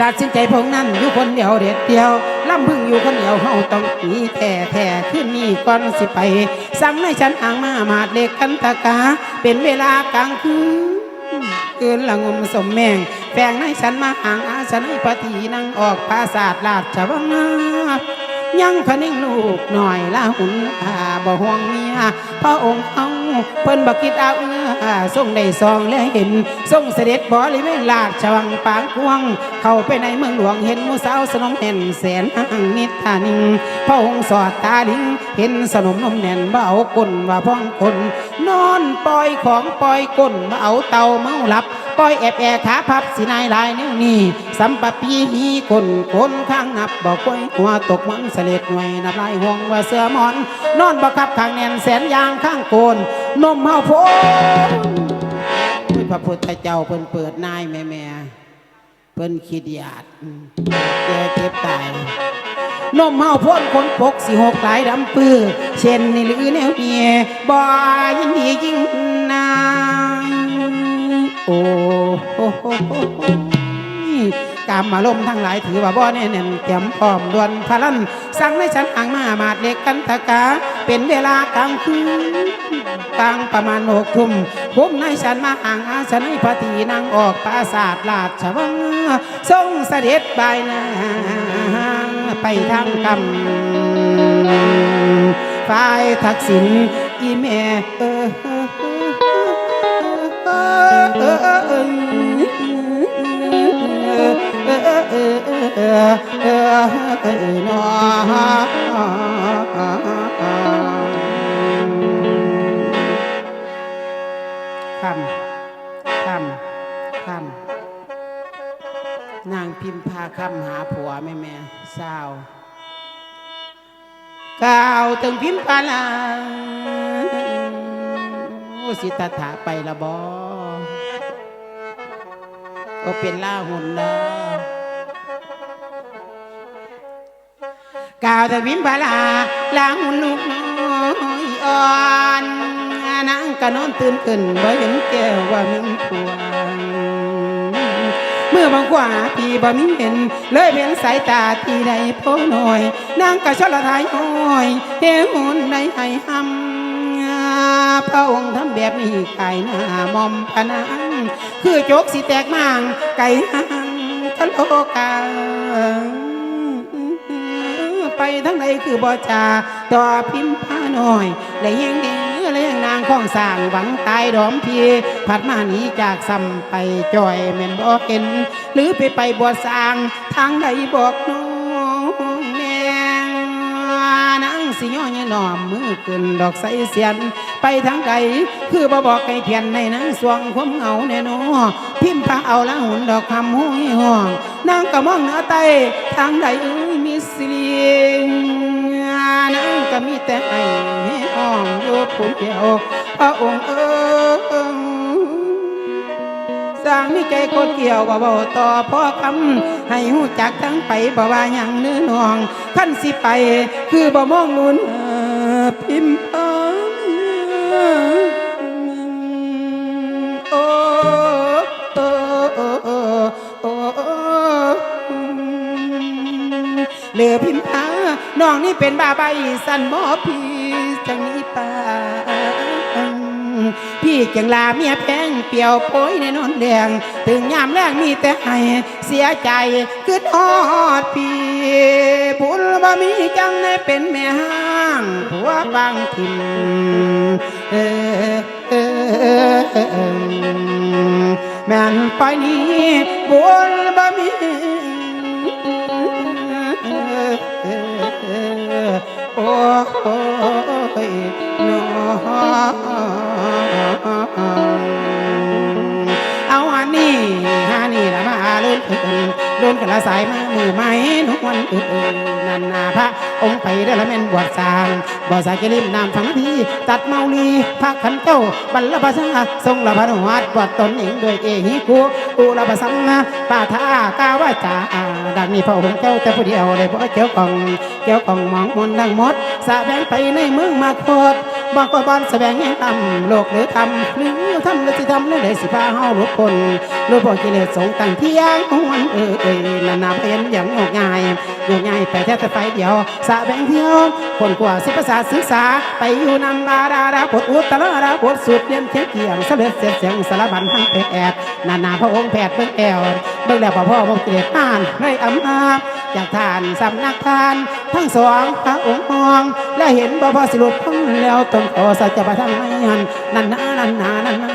ตัดสินใจพงนั้นอยู่คนเดียวเด็ดเดียวลำพึงอยู่คนเดียวเฮาต้องหนีแท้แท้ขึ้นนี่ก่อนสิไป สั่งให้ฉันอ่างมามาดเล็กกันตะกา เป็นเวลากลางคืนคืนละงมสมแมงแฝงให้ฉันมาห่างอาฉันให้ปฏินั่งออกปราศาสตร์ลาดชวังนายังพนิ่งลูกหน่อยละหุ่นอาบ่ห่วงเมียพระองค์เอา เพิ่นบักคิดเอาส่งได้ซองและเห็นส่งเสด็จบริเวณลาดชวังปางกวง เข้าไปในเมืองหลวงเห็นมูสาวสนมแน่นแสนอ่างนิทานิงพระองค์สอดตาลิงเห็นสนมนมแน่นบ่เบาก้นว่าพ้องคนนอนปล่อยของปล่อยก้นมาเอาเตาเมาหลับ ปล่อยแอบแอขาพับสีนายลายนิ้วนี่สัมปปีฮีคนคนข้างนับบอกกล้วยหัวตกมันเสล็ดหน่วยนับลายห่วงว่าเสือหมอน นอนบักคับข้างแนนแสนยางข้างโกนนมเฮาโพนพระพุทธเจ้าเพิ่นเปิดนายแม่แม่เพิ่นขีดยาดแกเจ็บตายนมเฮาพ่นคนปกสิหกหลายดำปื้อเช่นนี่หรือแนวเนียบ่ยินดียิ่งนา กามมาลมณ์ทั้งหลายถือว่าบ่แน่แน่นเตรียมพร้อมดวนพลัน สั่งให้ฉันอ่างมามาดเล็กกันตะกา เป็นเวลากลางคืนกลางประมาณหกทุ่มผมนายฉันมาห่างอาฉันให้พระตีนางออกปราศาสตร์ลาดชวังทรงเสด็จบายนาไปทางกำฝ่ายทักษิณอีแม่เออเออเออเออ คำคำคำนางพิมพาคำหาผัวแม่แม่สาวก้าวถึงพิมพาลาโอ้สิตถาไปละบอก็เป็นล่าหุ่นนะ กาวตะวินบาลาล่าหุ่นลูกน้อยอ่อนนางก็นอนตื่นขึ้นบ่เห็นแก้วว่ามีผัวเมื่อบางกว่าพี่บ่มีเห็น เลยเป็นสายตาที่ใดโพหน่อยนางก็ชลทายห้อยเฮหุ่นในให้หำพระองค์ทำแบบนี้ไก่หน้ามอมพนังคือโจกสิแตกมางไก่หางทะโลกา ทั้งใดคือบ่จาต่อพิมพ์ผ้าหน่อยและยังดีและยังนางของสร้างหวังตายดอมพีผัดมาหนีจากซ้ำไปจอยแม่นบ่เห็น หรือไปไปบ่สร้างทางใดบอกน้องแม่นางสิย่อยหน่อมมือขึ้นดอกใสเสียนไปทางใดคือบ่บอกไก่เพียนในนางสวงความเหงาแน่นอพิมพ์พาเอาละหุ่นดอกคำห้ยห้องนางก็มองหนือใต้ทางใดเอ้ ยมีสิรินางก็มีแต่ไอ้ห้องอยู่ผู้เดียวพระองค์เอ้สร้างมีใจโคตรเกี่ยวว่าเบาต่อพ่อคำให้หูจักทั้งไปบ่ว่าหยังเนื้อนองขั้นสิไป คือบ่มองลุนพิมพ์พาโอ้โอ้โอ้โอ้โอ้เหลือพิมพ์ น้องนี่เป็นบาใบสันหมอพี่จังนี้ปาพี่จังลาเมียแพงเปียวโป้ยในนนแดง ถึงยามแรกมีแต่ให้เสียใจคือทอดพี่บุญบ่มีจังได้เป็นแม่ห้างผัวบางทิมเออเออเออแม่นไปนี้บุญบ่มี Oh. oh. นลุ้นกันละสายมามือไม้นวลเอินนันนาพระองค์ไปได้ละแม่นบวชสางบ่สายกิริมนามฝังทีตัดเมาลีพระขันเจ้าบรรลภาษาทรงละพนวัดบวชตนเองโดยเอหิคูอุละภาษาปาทากาวาจาดังนี้พระองค์เจ้าแต่ผู้เดียวเลยเพราะเจ้าของเจ้าของมองมนดังมดสะแบงไปในเมืองมาโคตร บางคนบานแสวงแห่งธรรมโลกหรือธรรมหรือธรรมหรือสิธรรมหรือใดสิพาเฮาลุดพ้นหลุดพ้นกิเลสสงตั้งเที่ยงมันเอ่ยเอ่ยนานาเป็นอย่างงกง่ายงกง่ายไปแค่แต่ไฟเดียวสะแบงเที่ยวคนกว่าสิภาษาศึกษา ไปอยู่นำบาดาดาบทอุตตรดาบทสุดเรียนเทียงเกียงเสด็จเสียเสียงสารบันทั้งเป็ดแอดนานาพระองค์แผดเบิ่งแอว เบิ่งแล้วพ่อพ่อมงเกลียดอ่านในอำนาจจากทานสำนักทาน ทั้งสองพระองค์มอง และเห็นบ่พ่อสิหลุดพ้นแล้วตนขอสัจจะประทังไม่หันนันนานันนานันนา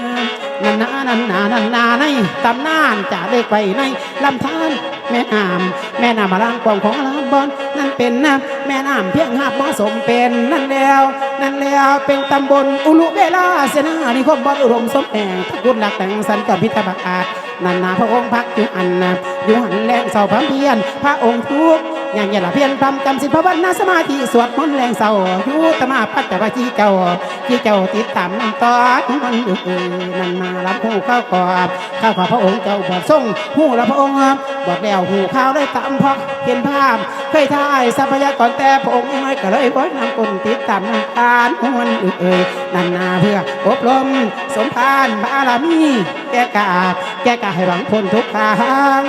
นันนานันนานันนาในตำนานจะได้ไปในลำธาร แม่น้ำแม่น้ำมาล้างกวางของลำบอนนั่นเป็นน้ำแม่น้ำเพียงหาบเหมาะสมเป็นนั่นแล้ว นั่นแล้วเป็นตำบลอุลุเวลาเสนานิคมบอนอุดมสมแห่งทกุลหลักแต่งสันกับพิธบักอาจนันนาพระองค์พักอยู่อันนะอยู่หันแรงเสาพระเพียนพระองค์ทุก อย่างอย่าละเพียนพรำจำสินภาวนาสมาธิสวดมนต์แรงเศร้าอยู่ตมาพัดแต่ว่าจีเจ้าจีเจ้าติดตามน้ำตอนมันเออนั่นมารับหูเข้าวกอบ ข้าวขอพระองค์เจ้าบวชทรงหูละพระองค์บวชแล้วหูข้าวได้ตามพอเห็นภาพเคยทายทรัพยากรแต่พระองค์น้อยก็เลยพ้นนำคนติดตามน้ำตาลมันเอ่ยนั่นนาเพื่ออบรมสมภารบารมีแก้กาแก้กาให้หวังพ้นทุกทาง